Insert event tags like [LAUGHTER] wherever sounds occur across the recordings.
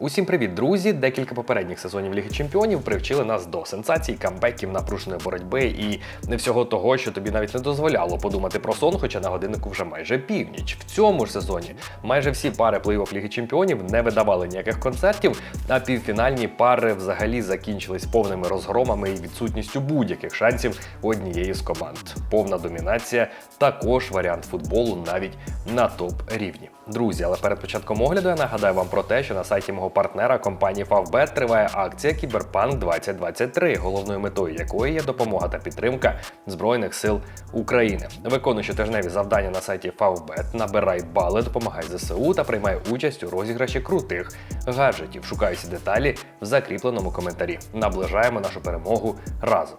Усім привіт, друзі! Декілька попередніх сезонів Ліги Чемпіонів привчили нас до сенсацій, камбеків, напруженої боротьби і не всього того, що тобі навіть не дозволяло подумати про сон, хоча на годиннику вже майже північ. В цьому ж сезоні майже всі пари плей-офф Ліги Чемпіонів не видавали ніяких концертів, а півфінальні пари взагалі закінчились повними розгромами і відсутністю будь-яких шансів у однієї з команд. Повна домінація також варіант футболу навіть на топ рівні. Друзі, але перед початком огляду я нагадаю вам про те, що на сайті мого партнера компанії Favbet триває акція Кіберпанк 2023, головною метою якої є допомога та підтримка Збройних сил України. Виконуй щотижневі завдання на сайті Favbet, набирай бали, допомагай ЗСУ та приймай участь у розіграші крутих гаджетів. Шукай всі деталі в закріпленому коментарі. Наближаємо нашу перемогу разом.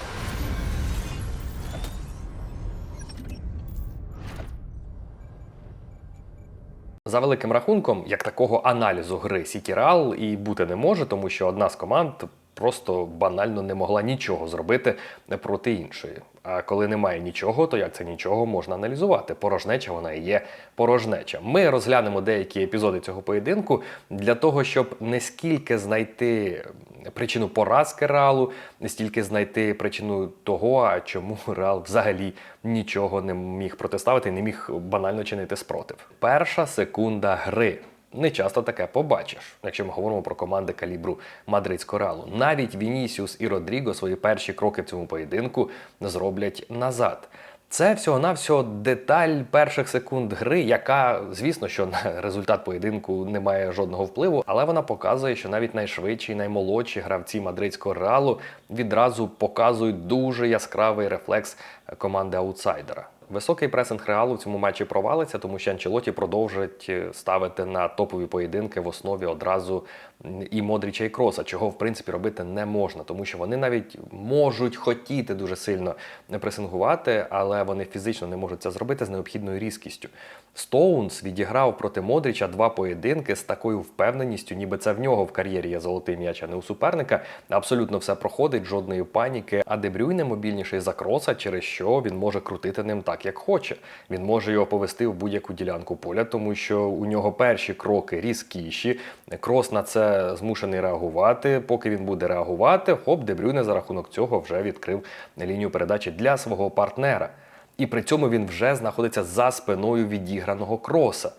За великим рахунком, як такого аналізу гри Сіті Реал і бути не може, тому що одна з команд просто банально не могла нічого зробити проти іншої. А коли немає нічого, то як це нічого можна аналізувати? Порожнеча вона і є порожнеча. Ми розглянемо деякі епізоди цього поєдинку для того, щоб не скільки знайти причину поразки Реалу, не стільки знайти причину того, чому Реал взагалі нічого не міг протиставити, не міг банально чинити спротив. Перша секунда гри. Не часто таке побачиш, якщо ми говоримо про команди калібру мадридського реалу. Навіть Вінісіус і Родріго свої перші кроки в цьому поєдинку зроблять назад. Це всього-навсього деталь перших секунд гри, яка, звісно, що на результат поєдинку не має жодного впливу, але вона показує, що навіть найшвидші, наймолодші гравці мадридського реалу відразу показують дуже яскравий рефлекс команди аутсайдера. Високий пресинг реалу в цьому матчі провалиться, тому що Анчелоті продовжить е, ставити на топові поєдинки в основі одразу і Модріча, і Кроса, чого в принципі робити не можна, тому що вони навіть можуть хотіти дуже сильно пресингувати, але вони фізично не можуть це зробити з необхідною різкістю. Стоунс відіграв проти Модріча два поєдинки з такою впевненістю, ніби це в нього в кар'єрі є золотий м'яч, а не у суперника. Абсолютно все проходить, жодної паніки. А Дебрюйне мобільніший за кроса, через що він може крутити ним так, як хоче. Він може його повести в будь-яку ділянку поля, тому що у нього перші кроки різкіші. Крос на це змушений реагувати. Поки він буде реагувати, хоп, Дебрюйне за рахунок цього вже відкрив лінію передачі для свого партнера. І при цьому він вже знаходиться за спиною відіграного кроса.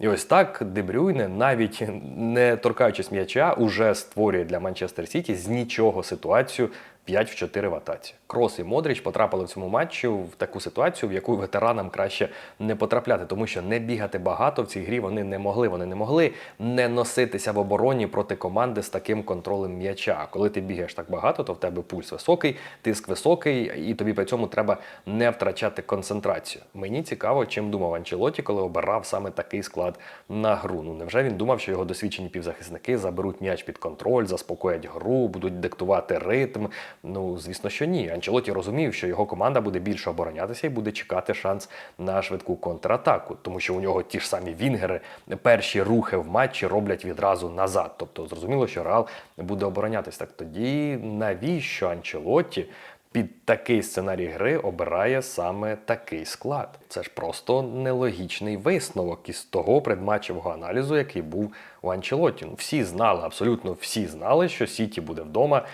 І ось так Дебрюйне, навіть не торкаючись м'яча, уже створює для Манчестер Сіті з нічого ситуацію 5 в 4 в атаці. Крос і Модріч потрапили в цьому матчі в таку ситуацію, в яку ветеранам краще не потрапляти, тому що не бігати багато в цій грі вони не могли. Вони не могли не носитися в обороні проти команди з таким контролем м'яча. Коли ти бігаєш так багато, то в тебе пульс високий, тиск високий, і тобі при цьому треба не втрачати концентрацію. Мені цікаво, чим думав Анчелоті, коли обирав саме такий склад на гру. Ну невже він думав, що його досвідчені півзахисники заберуть м'яч під контроль, заспокоять гру, будуть диктувати ритм? Ну звісно, що ні. Анчелоті розумів, що його команда буде більше оборонятися і буде чекати шанс на швидку контратаку, тому що у нього ті ж самі вінгери перші рухи в матчі роблять відразу назад. Тобто зрозуміло, що Реал буде оборонятися. Так тоді навіщо Анчелоті під такий сценарій гри обирає саме такий склад? Це ж просто нелогічний висновок із того предматчевого аналізу, який був у Анчелоті. Ну, всі знали, абсолютно всі знали, що Сіті буде вдома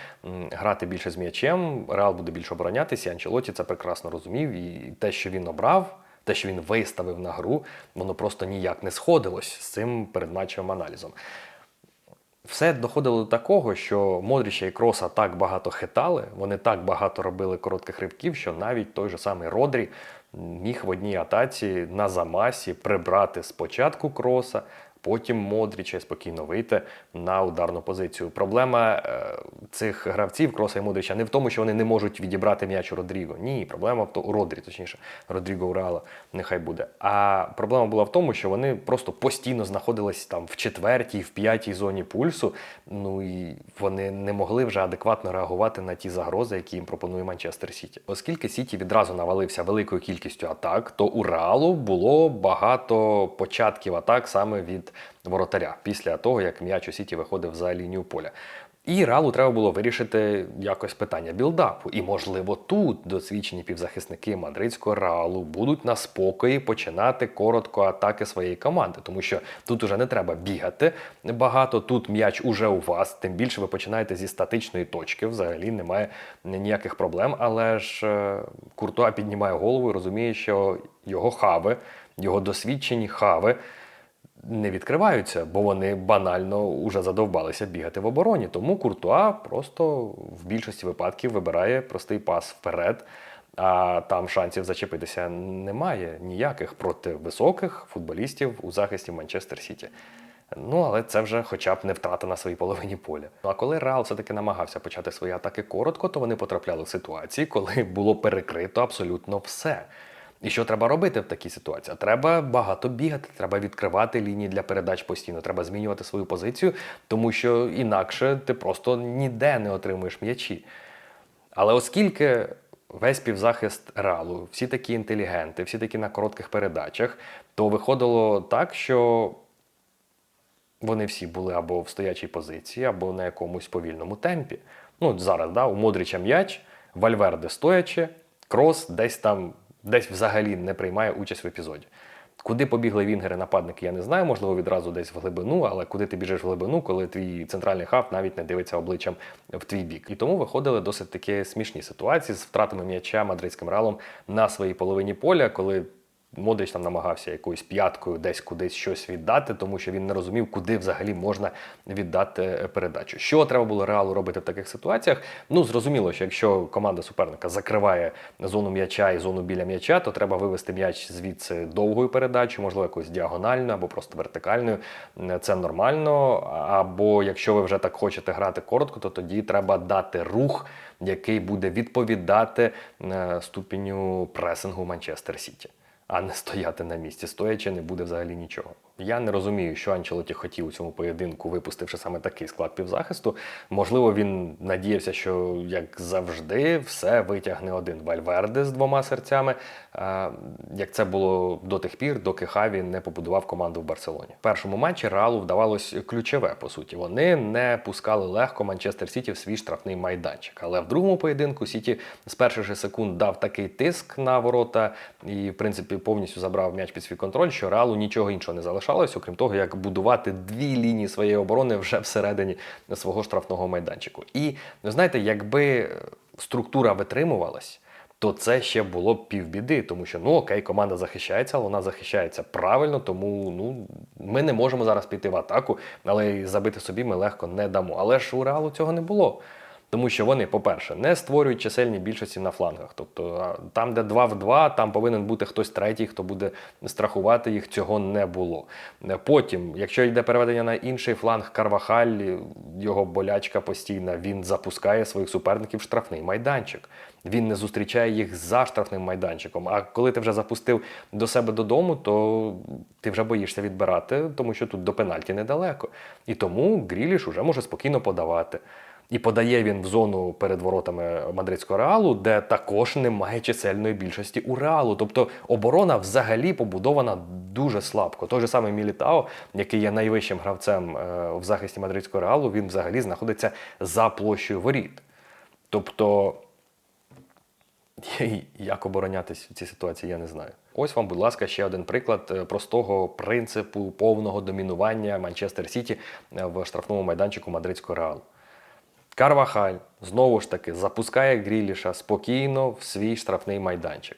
грати більше з м'ячем, Реал буде більше оборонятися. І Анчелоті це прекрасно розумів. І те, що він обрав. Те, що він виставив на гру, воно просто ніяк не сходилось з цим передматчевим аналізом. Все доходило до такого, що Модріча і Кроса так багато хитали, вони так багато робили коротких рибків, що навіть той же самий Родрі міг в одній атаці на замасі прибрати спочатку кроса, Потім Модріча спокійно вийти на ударну позицію. Проблема е, цих гравців Кроса і Модріча не в тому, що вони не можуть відібрати м'яч у Родріго. Ні, проблема в то у Родрі, точніше, Родріго Урала, нехай буде. А проблема була в тому, що вони просто постійно знаходились там в четвертій, в п'ятій зоні пульсу. Ну і вони не могли вже адекватно реагувати на ті загрози, які їм пропонує Манчестер Сіті. Оскільки Сіті відразу навалився великою кількістю атак, то у Реалу було багато початків атак саме від воротаря після того, як м'яч у Сіті виходив за лінію поля. І Реалу треба було вирішити якось питання білдапу. І, можливо, тут досвідчені півзахисники мадридського Реалу будуть на спокої починати коротко атаки своєї команди, тому що тут уже не треба бігати багато. Тут м'яч уже у вас, тим більше ви починаєте зі статичної точки. Взагалі немає ніяких проблем. Але ж е, Куртуа піднімає голову і розуміє, що його хави, його досвідчені хави не відкриваються, бо вони банально уже задовбалися бігати в обороні. Тому Куртуа просто в більшості випадків вибирає простий пас вперед. А там шансів зачепитися немає ніяких проти високих футболістів у захисті Манчестер Сіті. Ну, але це вже хоча б не втрата на своїй половині поля. Ну а коли Реал все-таки намагався почати свої атаки коротко, то вони потрапляли в ситуації, коли було перекрито абсолютно все. І що треба робити в такій ситуації? Треба багато бігати, треба відкривати лінії для передач постійно, треба змінювати свою позицію, тому що інакше ти просто ніде не отримуєш м'ячі. Але оскільки весь півзахист Реалу, всі такі інтелігенти, всі такі на коротких передачах, то виходило так, що вони всі були або в стоячій позиції, або на якомусь повільному темпі. Ну, зараз, да, у Модрича м'яч, Вальверде стоячи, крос десь там, десь взагалі не приймає участь в епізоді. Куди побігли вінгери нападники, я не знаю, можливо, відразу десь в глибину, але куди ти біжиш в глибину, коли твій центральний хаб навіть не дивиться обличчям в твій бік. І тому виходили досить такі смішні ситуації з втратами м'яча мадридським ралом на своїй половині поля, коли Модрич там намагався якоюсь п'яткою десь кудись щось віддати, тому що він не розумів, куди взагалі можна віддати передачу. Що треба було реалу робити в таких ситуаціях? Ну зрозуміло, що якщо команда суперника закриває зону м'яча і зону біля м'яча, то треба вивести м'яч звідси довгою передачею, можливо, якось діагональною або просто вертикальною. Це нормально. Або якщо ви вже так хочете грати коротко, то тоді треба дати рух, який буде відповідати е, ступеню пресингу Манчестер Сіті а не стояти на місці. Стоячи не буде взагалі нічого. Я не розумію, що Анчелоті хотів у цьому поєдинку, випустивши саме такий склад півзахисту. Можливо, він надіявся, що як завжди все витягне один Вальверде з двома серцями. е, Як це було до тих пір, доки Хаві не побудував команду в Барселоні. В першому матчі Реалу вдавалось ключове, по суті. Вони не пускали легко Манчестер Сіті в свій штрафний майданчик. Але в другому поєдинку Сіті з перших же секунд дав такий тиск на ворота і, в принципі, повністю забрав м'яч під свій контроль, що Реалу нічого іншого не залишалось, окрім того, як будувати дві лінії своєї оборони вже всередині свого штрафного майданчику. І ви знаєте, якби структура витримувалась. То це ще було б півбіди, тому що ну окей, команда захищається, але вона захищається правильно, тому ну ми не можемо зараз піти в атаку, але забити собі ми легко не дамо. Але ж у реалу цього не було. Тому що вони, по-перше, не створюють чисельні більшості на флангах. Тобто там, де 2 в 2, там повинен бути хтось третій, хто буде страхувати їх. Цього не було. Е, Потім, якщо йде переведення на інший фланг, Карвахаль, його болячка постійна, він запускає своїх суперників в штрафний майданчик. Він не зустрічає їх за штрафним майданчиком. А коли ти вже запустив до себе додому, то ти вже боїшся відбирати, тому що тут до пенальті недалеко. І тому Гріліш уже може спокійно подавати. І подає він в зону перед воротами мадридського реалу, де також немає чисельної більшості у реалу. Тобто оборона взагалі побудована дуже слабко. Той же самий Мілітао, який є найвищим гравцем е, в захисті мадридського реалу, він взагалі знаходиться за площею воріт. Тобто, [LAUGHS] як оборонятись в цій ситуації, я не знаю. Ось вам, будь ласка, ще один приклад е, простого принципу повного домінування Манчестер Сіті е, в штрафному майданчику мадридського реалу. Карвахаль знову ж таки запускає Гріліша спокійно в свій штрафний майданчик.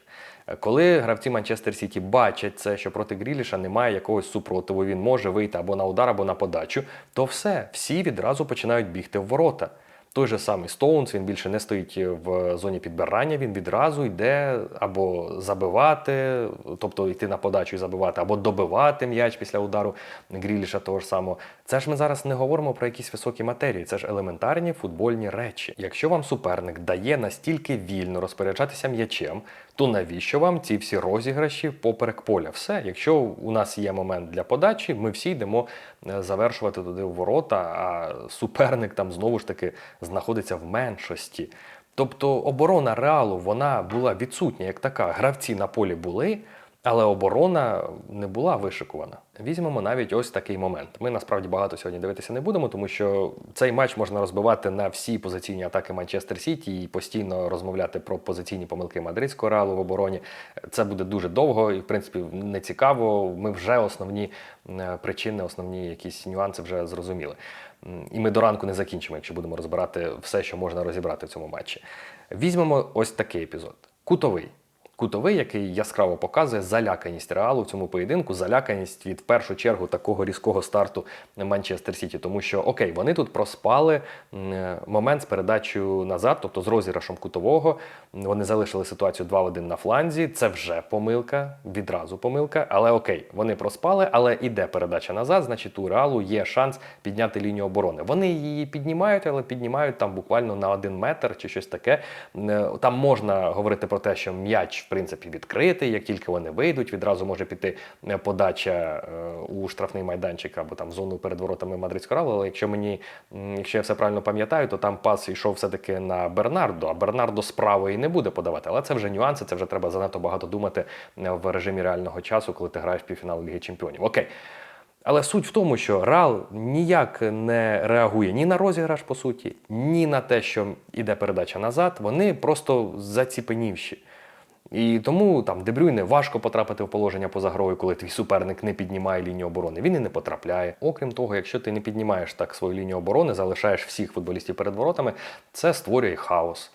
Коли гравці Манчестер Сіті бачать це, що проти Гріліша немає якогось супротиву, він може вийти або на удар, або на подачу, то все, всі відразу починають бігти в ворота. Той же самий Стоунс, він більше не стоїть в зоні підбирання, він відразу йде або забивати, тобто йти на подачу і забивати, або добивати м'яч після удару Гріліша того ж самого. Це ж ми зараз не говоримо про якісь високі матерії, це ж елементарні футбольні речі. Якщо вам суперник дає настільки вільно розпоряджатися м'ячем, то навіщо вам ці всі розіграші поперек поля? Все, якщо у нас є момент для подачі, ми всі йдемо е, завершувати туди в ворота, а суперник там знову ж таки знаходиться в меншості. Тобто оборона реалу вона була відсутня як така. Гравці на полі були, але оборона не була вишикувана. Візьмемо навіть ось такий момент. Ми насправді багато сьогодні дивитися не будемо, тому що цей матч можна розбивати на всі позиційні атаки Манчестер Сіті і постійно розмовляти про позиційні помилки мадридського реалу в обороні. Це буде дуже довго і, в принципі, не цікаво. Ми вже основні е, причини, основні якісь нюанси вже зрозуміли. І ми до ранку не закінчимо, якщо будемо розбирати все, що можна розібрати в цьому матчі. Візьмемо ось такий епізод: кутовий. Кутовий, який яскраво показує заляканість реалу в цьому поєдинку, заляканість від першу чергу такого різкого старту Манчестер Сіті. Тому що окей, вони тут проспали е, момент з передачею назад, тобто з розіграшем кутового. Вони залишили ситуацію 2 в 1 на фланзі. Це вже помилка, відразу помилка. Але окей, вони проспали, але іде передача назад. Значить, у реалу є шанс підняти лінію оборони. Вони її піднімають, але піднімають там буквально на один метр чи щось таке. Е, Там можна говорити про те, що м'яч принципі відкритий. Як тільки вони вийдуть, відразу може піти е, подача е, у штрафний майданчик або там зону перед воротами мадридського Реалу. Але якщо мені, якщо я все правильно пам'ятаю, то там пас йшов все-таки на Бернардо, а Бернардо з правої не буде подавати. Але це вже нюанси, це вже треба занадто багато думати е, в режимі реального часу, коли ти граєш в півфінал Ліги Чемпіонів. Окей. Але суть в тому, що Реал ніяк не реагує ні на розіграш, по суті, ні на те, що іде передача назад. Вони просто заціпенівші. І тому там Дебрюйне важко потрапити в положення поза грою, коли твій суперник не піднімає лінію оборони. Він і не потрапляє. Окрім того, якщо ти не піднімаєш так свою лінію оборони, залишаєш всіх футболістів перед воротами, це створює хаос.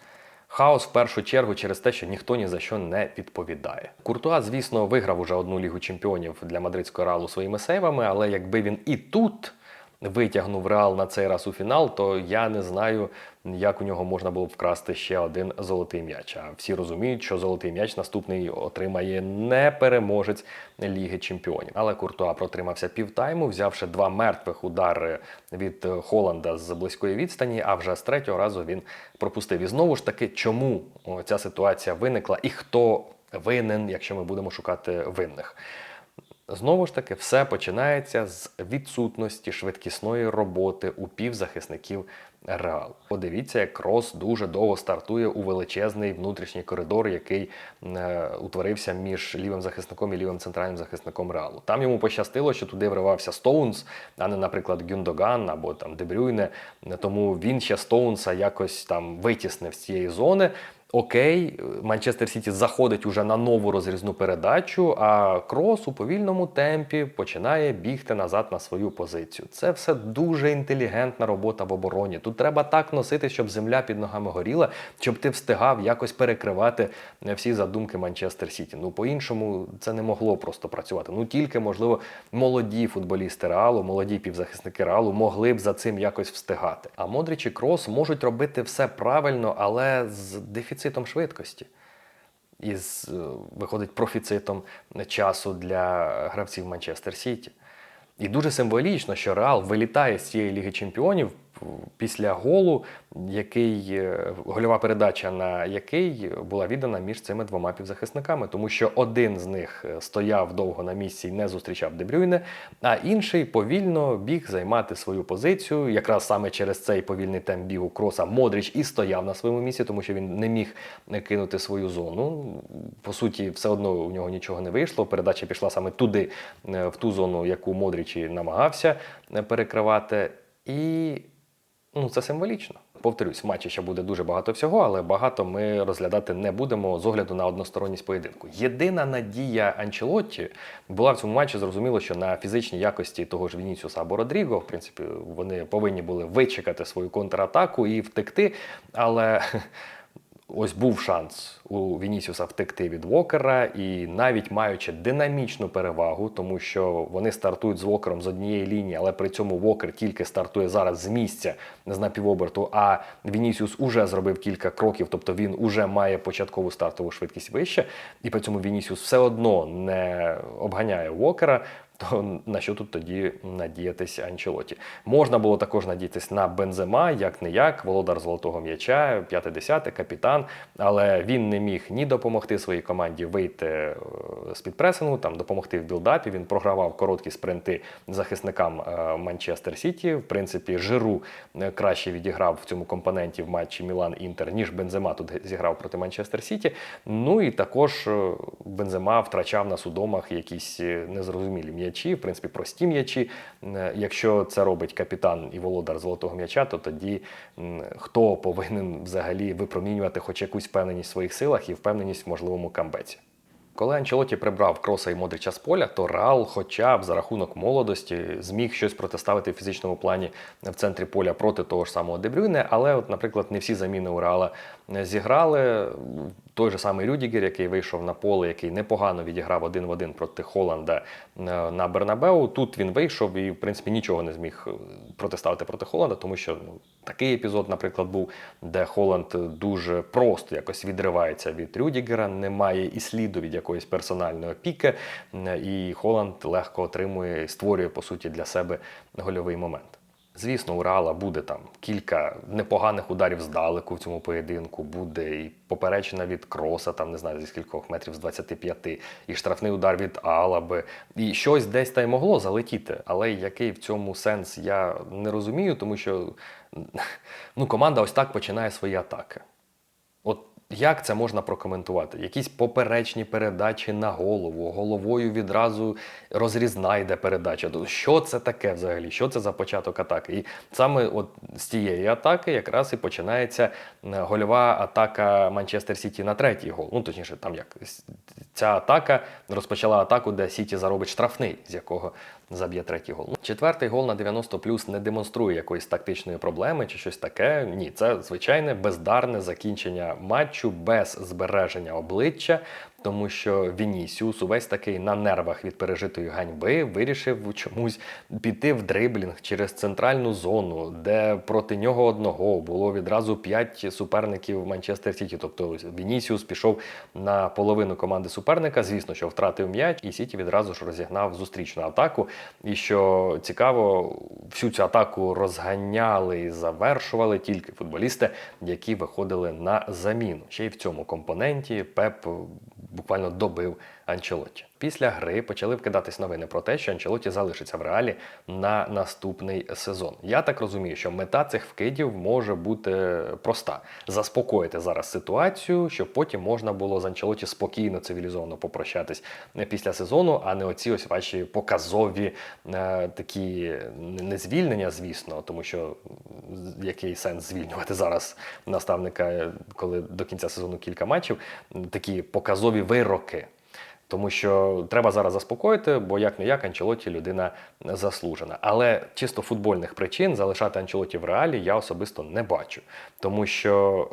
Хаос в першу чергу через те, що ніхто ні за що не відповідає. Куртуа, звісно, виграв уже одну лігу чемпіонів для мадридського реалу своїми сейвами, але якби він і тут витягнув реал на цей раз у фінал, то я не знаю, як у нього можна було б вкрасти ще один золотий м'яч. А всі розуміють, що золотий м'яч наступний отримає не переможець Ліги Чемпіонів. Але Куртуа протримався півтайму, взявши два мертвих удари від Холланда з близької відстані, а вже з третього разу він пропустив. І знову ж таки, чому ця ситуація виникла і хто винен, якщо ми будемо шукати винних. Знову ж таки, все починається з відсутності швидкісної роботи у півзахисників Реал. Подивіться, як Крос дуже довго стартує у величезний внутрішній коридор, який е, утворився між лівим захисником і лівим центральним захисником Реалу. Там йому пощастило, що туди вривався Стоунс, а не, наприклад, Гюндоган або там Дебрюйне. Тому він ще Стоунса якось там витіснив з цієї зони. Окей, Манчестер Сіті заходить уже на нову розрізну передачу, а Крос у повільному темпі починає бігти назад на свою позицію. Це все дуже інтелігентна робота в обороні. Тут треба так носити, щоб земля під ногами горіла, щоб ти встигав якось перекривати всі задумки Манчестер Сіті. Ну по-іншому це не могло просто працювати. Ну тільки, можливо, молоді футболісти Реалу, молоді півзахисники Реалу могли б за цим якось встигати. А Модрич і Крос можуть робити все правильно, але з дефіцитом швидкості. І з, е, виходить профіцитом часу для гравців Манчестер Сіті. І дуже символічно, що Реал вилітає з цієї Ліги Чемпіонів після голу, який е, гольова передача на який була віддана між цими двома півзахисниками, тому що один з них е, стояв довго на місці і не зустрічав Дебрюйне, а інший повільно біг займати свою позицію. Якраз саме через цей повільний темп бігу кроса Модріч і стояв на своєму місці, тому що він не міг кинути свою зону. По суті, все одно у нього нічого не вийшло. Передача пішла саме туди, е, в ту зону, яку Модріч намагався е, перекривати. І Ну, це символічно. Повторюсь, в матчі ще буде дуже багато всього, але багато ми розглядати не будемо з огляду на односторонність поєдинку. Єдина надія Анчелотті була в цьому матчі. Зрозуміло, що на фізичній якості того ж Вінісіуса або Родріго, в принципі, вони повинні були вичекати свою контратаку і втекти. Але ось був шанс у Вінісіуса втекти від Вокера, і навіть маючи динамічну перевагу, тому що вони стартують з Вокером з однієї лінії, але при цьому Вокер тільки стартує зараз з місця з напівоберту, а Вінісіус уже зробив кілька кроків, тобто він уже має початкову стартову швидкість вище, і при цьому Вінісіус все одно не обганяє Вокера. [LAUGHS] То на що тут тоді надіятися Анчелоті? Можна було також надіятися на Бензема, як не як, володар золотого м'яча, 5-10, капітан, але він не міг ні допомогти своїй команді вийти е, з під пресингу, там допомогти в білдапі. Він програвав короткі спринти захисникам е, Манчестер Сіті. В принципі, Жиру е, краще відіграв в цьому компоненті в матчі Мілан Інтер, ніж Бензема тут зіграв проти Манчестер Сіті. Ну і також Бензема втрачав на судомах якісь незрозумілі м'ячі, в принципі, прості м'ячі. Е, Якщо це робить капітан і володар золотого м'яча, то тоді хто повинен взагалі випромінювати хоч якусь впевненість в своїх силах і впевненість в можливому камбеці? Коли Анчелоті прибрав Кроса і Модрича з поля, то Реал, хоча б за рахунок молодості, зміг щось протиставити в фізичному плані в центрі поля проти того ж самого Дебрюйне. Але, от, наприклад, не всі заміни у Реала зіграли. Той же самий Рюдігер, який вийшов на поле, який непогано відіграв один в один проти Холланда е, на Бернабеу. Тут він вийшов і, в принципі, нічого не зміг е, протиставити проти Холланда, тому що ну, такий епізод, наприклад, був, де Холланд дуже просто якось відривається від Рюдігера, немає і сліду від якоїсь персональної опіки, е, і Холланд легко отримує створює по суті для себе гольовий момент. Звісно, у Реала буде там кілька непоганих ударів здалеку в цьому поєдинку. Буде і поперечина від кроса, там не знаю, зі скількох метрів з 25, і штрафний удар від Алаби. І щось десь та й могло залетіти. Але який в цьому сенс я не розумію, тому що ну, команда ось так починає свої атаки. Як це можна прокоментувати? Якісь поперечні передачі на голову, головою відразу розрізна йде передача. Що це таке взагалі? Що це за початок атаки? І саме от з тієї атаки якраз і починається е, гольова атака Манчестер Сіті на третій гол. Ну, точніше, там як ця атака розпочала атаку, де Сіті заробить штрафний, з якого заб'є третій гол. Четвертий гол на 90 плюс не демонструє якоїсь тактичної проблеми чи щось таке. Ні, це звичайне бездарне закінчення матчу без збереження обличчя. Тому що Вінісіус увесь такий на нервах від пережитої ганьби вирішив чомусь піти в дриблінг через центральну зону, де проти нього одного було відразу п'ять суперників Манчестер Сіті. Тобто Вінісіус пішов на половину команди суперника. Звісно, що втратив м'яч, і Сіті відразу ж розігнав зустрічну атаку. І що цікаво, всю цю атаку розганяли і завершували тільки футболісти, які виходили на заміну. Ще й в цьому компоненті Пеп буквально добив Анчелоті. Після гри почали вкидатись новини про те, що Анчелоті залишиться в реалі на наступний сезон. Я так розумію, що мета цих вкидів може бути проста: заспокоїти зараз ситуацію, щоб потім можна було з Анчелоті спокійно, цивілізовано попрощатись після сезону, а не оці ось ваші показові е, такі не звільнення, звісно, тому що який сенс звільнювати зараз наставника, коли до кінця сезону кілька матчів, такі показові вироки. Тому що треба зараз заспокоїти, бо як не як Анчелоті людина заслужена. Але чисто футбольних причин залишати Анчелоті в реалі я особисто не бачу, тому що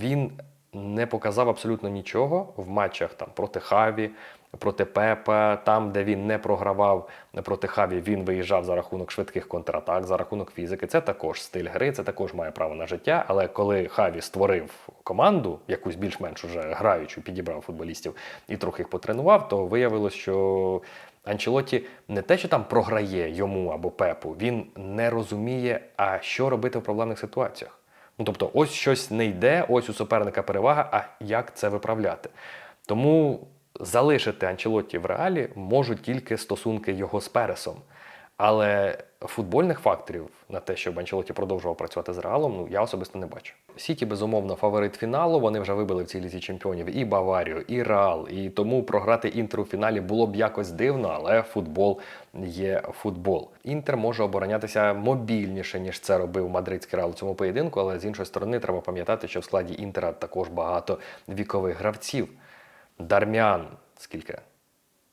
він не показав абсолютно нічого в матчах там проти Хаві, проти Пепа, там, де він не програвав проти Хаві, він виїжджав за рахунок швидких контратак, за рахунок фізики. Це також стиль гри, це також має право на життя. Але коли Хаві створив команду, якусь більш-менш уже граючу, підібрав футболістів і трохи їх потренував, то виявилось, що Анчелоті не те, що там програє йому або Пепу, він не розуміє, а що робити в проблемних ситуаціях. Ну тобто, ось щось не йде, ось у суперника перевага, а як це виправляти? Тому залишити Анчелотті в реалі можуть тільки стосунки його з Пересом. Але футбольних факторів на те, щоб Анчелоті продовжував працювати з Реалом, ну я особисто не бачу. Сіті, безумовно, фаворит фіналу. Вони вже вибили в цій лізі чемпіонів і Баварію, і Реал. І тому програти Інтеру в фіналі було б якось дивно, але футбол є футбол. Інтер може оборонятися мобільніше, ніж це робив мадридський Реал у цьому поєдинку. Але з іншої сторони, треба пам'ятати, що в складі Інтера також багато вікових гравців. Дармян, скільки?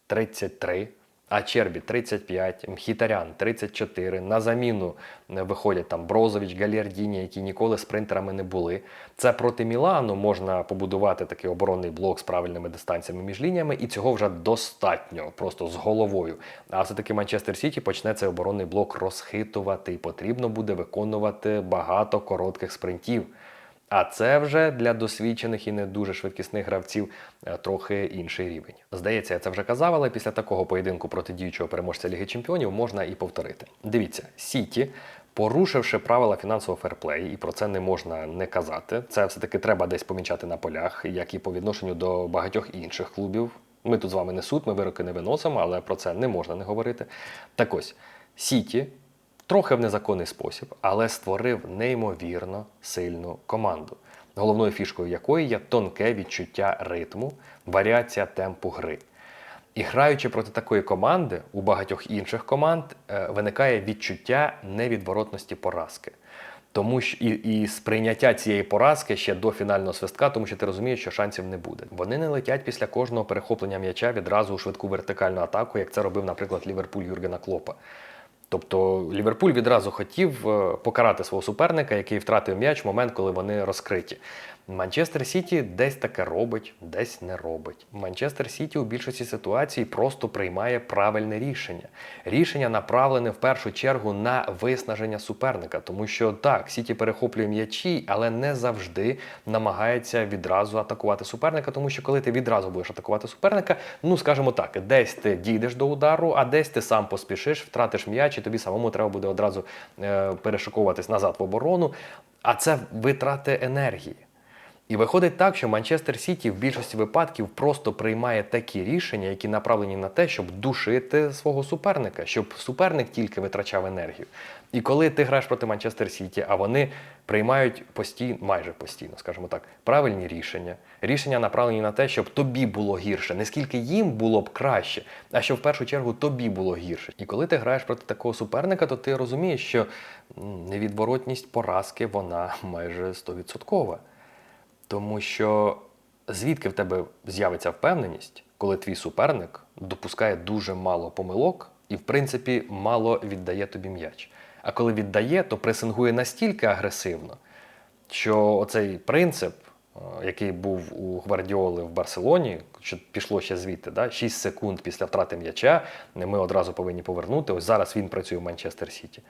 33. А Чербі 35, Мхітарян 34. На заміну е, виходять там Брозович, Галіардіні, які ніколи спринтерами не були. Це проти Мілану можна побудувати такий оборонний блок з правильними дистанціями між лініями, і цього вже достатньо, просто з головою. А все-таки Манчестер Сіті почне цей оборонний блок розхитувати, і потрібно буде виконувати багато коротких спринтів. А це вже для досвідчених і не дуже швидкісних гравців е, трохи інший рівень. Здається, я це вже казав, але після такого поєдинку проти діючого переможця Ліги Чемпіонів можна і повторити. Дивіться, Сіті, порушивши правила фінансового ферплею, і про це не можна не казати. Це все-таки треба десь помічати на полях, як і по відношенню до багатьох інших клубів. Ми тут з вами не суд, ми вироки не виносимо, але про це не можна не говорити. Так ось, Сіті трохи в незаконний спосіб, але створив неймовірно сильну команду, головною фішкою якої є тонке відчуття ритму, варіація темпу гри. І граючи проти такої команди, у багатьох інших команд е, виникає відчуття невідворотності поразки. Тому що і, і сприйняття цієї поразки ще до фінального свистка, тому що ти розумієш, що шансів не буде. Вони не летять після кожного перехоплення м'яча відразу у швидку вертикальну атаку, як це робив, наприклад, Ліверпуль Юргена Клопа. Тобто Ліверпуль відразу хотів е, покарати свого суперника, який втратив м'яч в момент, коли вони розкриті. Манчестер Сіті десь таке робить, десь не робить. Манчестер Сіті у більшості ситуацій просто приймає правильне рішення. Рішення направлене в першу чергу на виснаження суперника, тому що так, Сіті перехоплює м'ячі, але не завжди намагається відразу атакувати суперника, тому що коли ти відразу будеш атакувати суперника, ну скажімо так, десь ти дійдеш до удару, а десь ти сам поспішиш, втратиш м'яч, і тобі самому треба буде одразу е, перешиковуватись назад в оборону. А це витрати енергії. І виходить так, що Манчестер Сіті в більшості випадків просто приймає такі рішення, які направлені на те, щоб душити свого суперника, щоб суперник тільки витрачав енергію. І коли ти граєш проти Манчестер Сіті, а вони приймають постійно, майже постійно, скажімо так, правильні рішення, рішення направлені на те, щоб тобі було гірше, не скільки їм було б краще, а щоб в першу чергу тобі було гірше. І коли ти граєш проти такого суперника, то ти розумієш, що невідворотність поразки вона [LAUGHS] майже 100%. Тому що звідки в тебе з'явиться впевненість, коли твій суперник допускає дуже мало помилок і, в принципі, мало віддає тобі м'яч. А коли віддає, то пресингує настільки агресивно, що оцей принцип, е, який був у Гвардіоли в Барселоні, що пішло ще звідти, да, 6 секунд після втрати м'яча, ми одразу повинні повернути. Ось зараз він працює в Манчестер Сіті.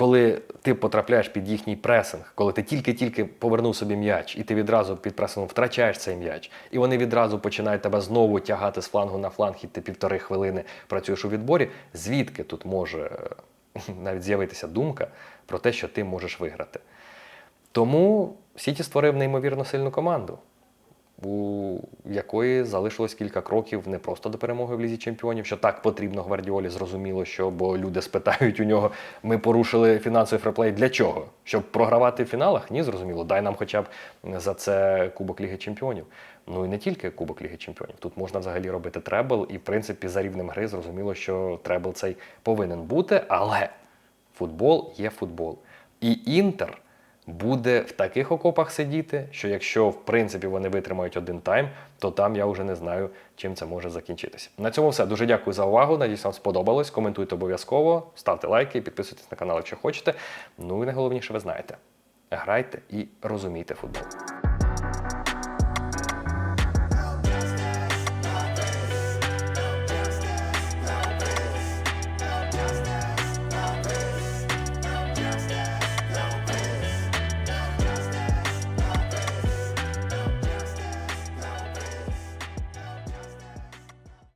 Коли ти потрапляєш під їхній пресинг, коли ти тільки-тільки повернув собі м'яч, і ти відразу під пресингом втрачаєш цей м'яч, і вони відразу починають тебе знову тягати з флангу на фланг, і ти півтори хвилини працюєш у відборі, звідки тут може [LAUGHS] навіть з'явитися думка про те, що ти можеш виграти. Тому Сіті створив неймовірно сильну команду, у якої залишилось кілька кроків не просто до перемоги в лізі чемпіонів, що так потрібно Гвардіолі, зрозуміло, що бо люди спитають у нього, ми порушили фінансовий фреплей для чого? Щоб програвати в фіналах? Ні, зрозуміло. Дай нам хоча б за це Кубок Ліги Чемпіонів. Ну і не тільки Кубок Ліги Чемпіонів. Тут можна взагалі робити требл, і в принципі за рівнем гри зрозуміло, що требл цей повинен бути, але футбол є футбол. І Інтер буде в таких окопах сидіти, що якщо в принципі вони витримають один тайм, то там я вже не знаю, чим це може закінчитися. На цьому все. Дуже дякую за увагу. Надіюсь, вам сподобалось. Коментуйте обов'язково, ставте лайки, підписуйтесь на канал, якщо хочете. Ну і найголовніше, ви знаєте. Грайте і розумійте футбол.